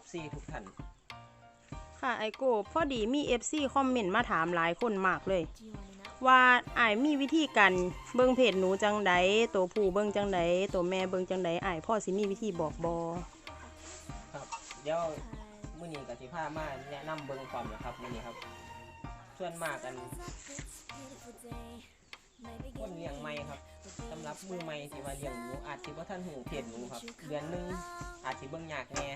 FC ทุกท่านค่ะไอโก้พอดีมี FC คอมเมนต์มาถามหลายคนมากเลย ว่าอายมีวิธีการเบิ่งเพจหนูจังใดตัวผู้เบิ่งจังใดตัวแม่เบิ่งจังใดอายพ่อสิมีวิธีบอกบอครับ เดี๋ยวมื้อนี้ก็สิพามาแนะนำเบิ่งความนะครับมื้อนี้ครับ ส่วนมากกันคนเลี้ยงใหม่ครับสำหรับมือใหม่ที่ว่าเลี้ยงหนูอาจสิบ่ทันหูเพศหนูครับ เดือนหนึง อาจสิเบิ่งยากแน่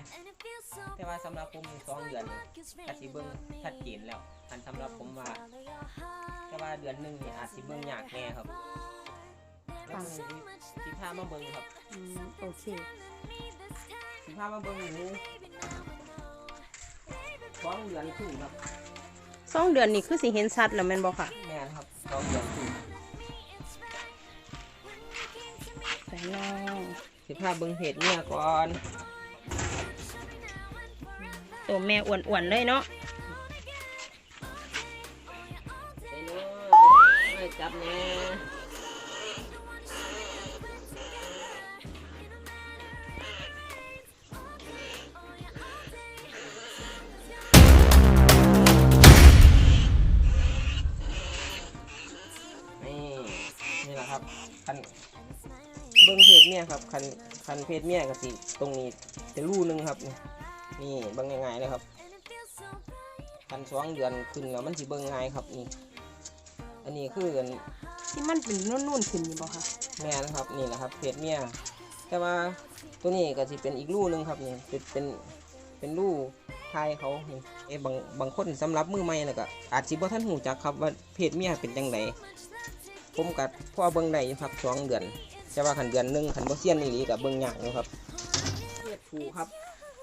แต่ว่าสำหรับผมนี่สองเดือนนี่อาจสิเบิ่งชัดเจนแล้วอันสำหรับผมว่า แต่ว่าเดือนหนึงนี่อาจสิเบิ่งยากแน่ครับแล้วมื้อนี้สิพามาเบิ่งครับอืมโอเคสิพามาเบิ่งหนูสองเดือนครึ่งครับสองเดือนนี่คือสิเห็นชัดแล้วแม่นบ่ค่ะแม่นครับสองเดือนครึ่งแต่น้องสิพาเบิ่งเพจเมียก่อน ตัวแม่อ้วนๆเลยเนาะเนาะไปจับแน่นี่นี่แหละครับคันเบิ้งเพจเมียครับคันคันเพจเมียก็สิตรงนี้จะรูนึงครับเนี่ย นี่เบิ้งง่ายๆเลยครับคันสองเดือนขึ้นแล้วมันสิเบิ้งง่ายครับนี่ อันนี้คืออันที่มันเป็นนุ่นๆขึ้นอยู่บ่ค่ะแม่นะครับนี่แหละครับเพจเมียแต่ว่าตัวนี้ก็สิเป็นอีกรูหนึงครับนี่เป็นเป็นเป็นรูทายเขานี่เอ้บางบางคนสำหรับมือใหม่น่ะก็อาจสิบ่ทันหูจักครับว่าเพจเมียเป็นจังไดผมกับพ่อเบิ่งได้อยู่ครับสองเดือนแต่ว่าขันเดือนหนึงขันบ่เซียนอีหลีกับเบิ่งยากอยู่ครับเพจผูครับ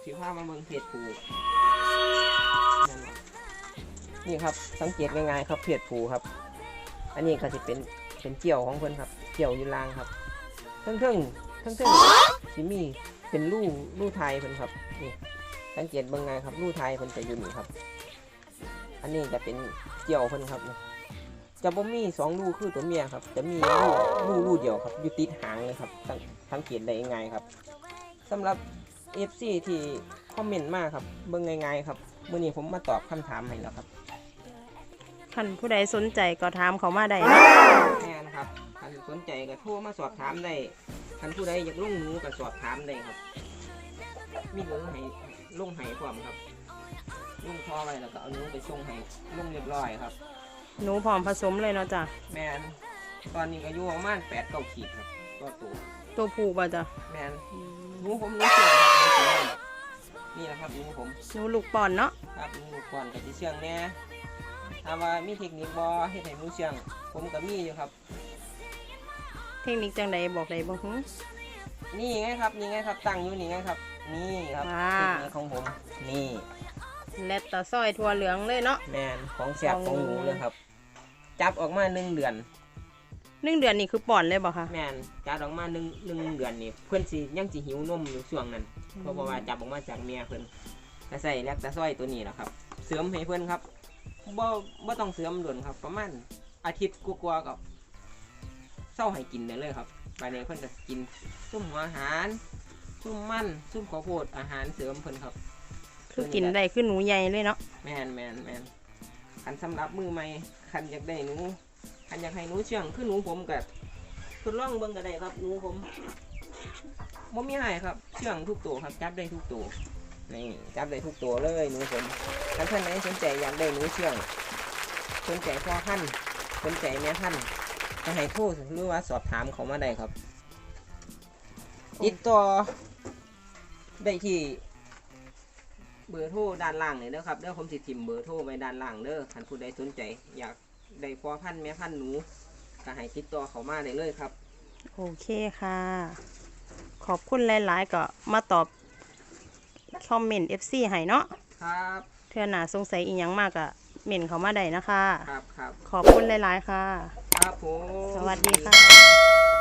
สิพามาเบิ่งเพจผูนั่นล่ะนี่ครับ สังเกตง่ายๆครับเพจผูครับ อันนี้ก็สิเป็นเป็นเกี่ยวของเพิ่นครับ เกี่ยวยืนลางครับเทิงเทิงเทิงเทิงสิมีเป็นรูรูไทยเพิ่นครับ นี่ สังเกตเบิ่งไงายครับรูไทยเพิ่นจะอยู่นี่ครับ อันนี้จะเป็นเกี่ยวเพิ่นครับจะบ่มีสองรูคือตัวเมียครับ จะมีรูรูรูเดียวครับอยู่ติดหางเลยครับสังสังเกตได้ง่ายครับสำหรับ FC ที่คอมเมนต์มาครับ เบิ่งง่ายๆครับมื้อนี้ผมมาตอบคำถามให้แล้วครับท่านผู้ใดสนใจก็ถามเขามาได้นะแม่นะครับท่านสนใจก็โทรมาสอบถามได้ท่านผู้ใดอยากลงหนูก็สอบถามได้ครับ มีหนูให้ลงให้พร้อมครับลงพอไว้แล้วก็เอาหนูไปส่งให้ลงเรียบร้อยครับ หนูพร้อมผสมเลยเนาะจ้ะแมนตอนนี้ก็อยู่ประมาณแปดเก้าขีดครับก็ตัวตัวผู้บ่จ้ะแมนห นูผมรู้เชื่องครับหนูเชื่องนี่แหละครับหนูผมหนูลูกป่อนเนาะครับหนูก่อนกับที่เชื่องแน่ถามว่ามีเทคนิคบอเฮ็ดให้หนูเชื่อง ผมก็มีอยู่ครับ เทคนิคจังใดบอกได้บ่ฮึนี่ไงครับนี่ไงครับตั้งอยู่นี่ไงครับ นี่ครับว้าเทคนิคของผมนี่แลตตาซอยทั่วเหลืองเลยเนาะแมนของแสบขขอองงหนูเลยครับ จับออกมาหนึ่งเดือน หนึ่งเดือนนี่คือป่อนเลยบ่คะแมนจับออกมาหนึ่งหนึ่งเดือนนี่เพื่อนสิยังสิหิวนมอยู่ช่วงนั้นเพราะว่าจับออกมาจากเมียเพื่อนก็ใส่แลกตาซ้อยตัวนี้แหละครับ เสริมให้เพื่อนครับบ่บ่ต้องเสริมด่วนครับ ประมาณอาทิตย์กว่าๆกับเศร้าให้กินได้เลยครับไปในเพื่อนจะกินซุ่มหัวอาหารซุ่มมันซุ่มข้าวโพดอาหารเสริมเพิ่นครับ คือกินได้คือหนูใหญ่เลยเนาะแมนแมนแมนคันสำหรับมือใหม่คันอยากได้หนู คันอยากให้หนูเชื่องคือหนูผมกับทดลองเบิ่งก็ได้ครับหนูผมบ่มีให้ครับ เชื่องทุกตัวครับจับได้ทุกตัวนี่จับได้ทุกตัวเลยหนูผมถ้าท่านไหนสนใจอยากได้หนูเชื่องสนใจพ่อพันธุ์สนใจแม่พันธุ์ก็ให้โทรหรือว่าสอบถามเขามาได้ครับติดต่อได้ที่เบอร์โทรด้านล่างเลยนะครับเดี๋ยวผมสิทิมเบอร์โทรไว้ด้านล่างเด้อท่านผู้ใดสนใจอยาก ได้พ่อพันธุ์แม่พันธุ์หนูก็ให้ติดต่อเขามาได้เลยครับ โอเคค่ะ ขอบคุณหลาย ๆ ก็มาตอบคอมเมนต์ FC ให้เนาะครับเทื่อหนาสงสัยอีหยังมากอะเม่นเขามาได้นะคะ ครับครับขอบคุณหลาย ๆ ค่ะ ครับผม สวัสดีค่ะ